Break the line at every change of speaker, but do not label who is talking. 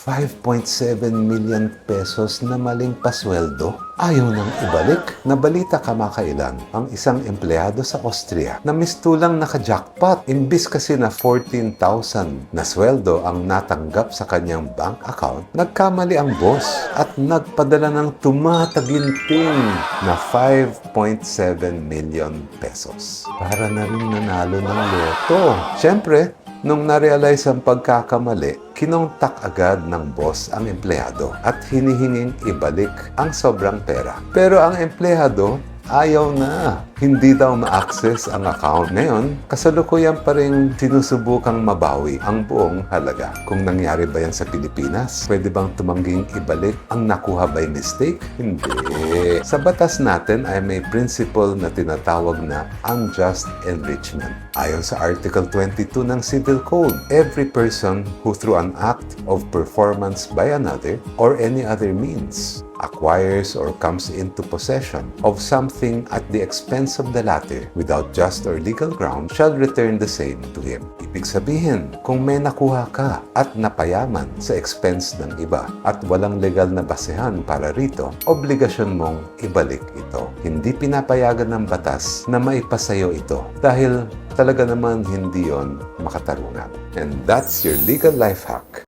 5.7 million pesos na maling pasweldo? Ayaw nang ibalik. Nabalita kamakailan ang isang empleyado sa Austria na mistulang naka-jackpot. Imbis kasi na 14,000 na sweldo ang natanggap sa kanyang bank account, nagkamali ang boss at nagpadala ng tumataginting na 5.7 million pesos. Para na rin nanalo ng loto. Siyempre, Nung na-realize ang pagkakamali, kinontak agad ng boss ang empleyado at hinihinging ibalik ang sobrang pera. Pero ang empleyado ayaw na. Hindi daw ma-access ang account. Ngayon, kasalukuyan pa rin sinusubukang mabawi ang buong halaga. Kung nangyari ba yan sa Pilipinas, pwede bang tumangging ibalik ang nakuha by mistake? Hindi. Sa batas natin ay may principle na tinatawag na unjust enrichment. Ayon sa Article 22 ng Civil Code, every person who through an act of performance by another or any other means acquires or comes into possession of something at the expense of the latter without just or legal ground shall return the same to him. Ibig sabihin, kung may nakuha ka at napayaman sa expense ng iba at walang legal na basehan para rito, obligasyon mong ibalik ito. Hindi pinapayagan ng batas na maipasayo ito dahil talaga naman hindi yon makatarungan. And that's your legal life hack.